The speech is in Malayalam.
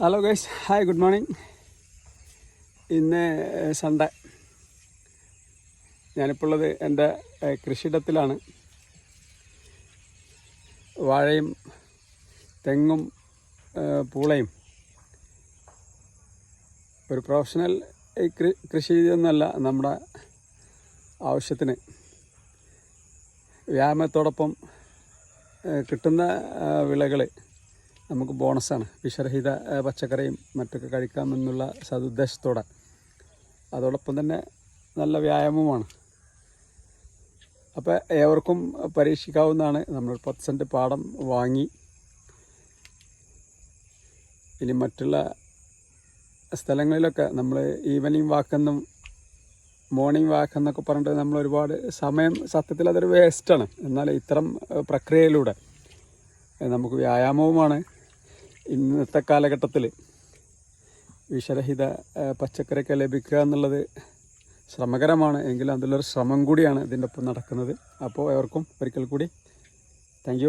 Hello guys hi good morning ഇന്ന് സൺഡേ ഞാനിപ്പോൾ ഉള്ളത് എന്റെ കൃഷിയിടത്തിലാണ്. വാഴയും തെങ്ങും പൂളയും. ഒരു പ്രൊഫഷണൽ കൃഷി ഒന്നുമല്ല നമ്മുടെ ആവശ്യത്തിന്. വ്യായാമത്തോടൊപ്പം കിട്ടുന്ന വിളകൾ നമുക്ക് ബോണസാണ്. വിഷരഹിത പച്ചക്കറിയും മറ്റൊക്കെ കഴിക്കാമെന്നുള്ള സതുദ്ദേശത്തോടെ. അതോടൊപ്പം തന്നെ നല്ല വ്യായാമവുമാണ്. അപ്പോൾ ഏവർക്കും പരീക്ഷിക്കാവുന്നതാണ്. നമ്മൾ പത്ത് സെന്റ് പാടം വാങ്ങി ഇനി മറ്റുള്ള സ്ഥലങ്ങളിലൊക്കെ നമ്മൾ ഈവനിങ് വാക്കെന്നും മോർണിംഗ് വാക്ക് എന്നൊക്കെ പറഞ്ഞിട്ട് നമ്മൾ ഒരുപാട് സമയം സത്യത്തിൽ അതൊരു വേസ്റ്റാണ്. എന്നാൽ ഇത്തരം പ്രക്രിയയിലൂടെ നമുക്ക് വ്യായാമവുമാണ്. ഇന്നത്തെ കാലഘട്ടത്തിൽ വിഷരഹിത പച്ചക്കറിയൊക്കെ ലഭിക്കുക എന്നുള്ളത് ശ്രമകരമാണ്. എങ്കിലും അതിലൊരു ശ്രമം കൂടിയാണ് ഇതിന്റെ ഒപ്പം നടക്കുന്നത്. അപ്പോൾ എവർക്കും ഒരിക്കൽ കൂടി താങ്ക്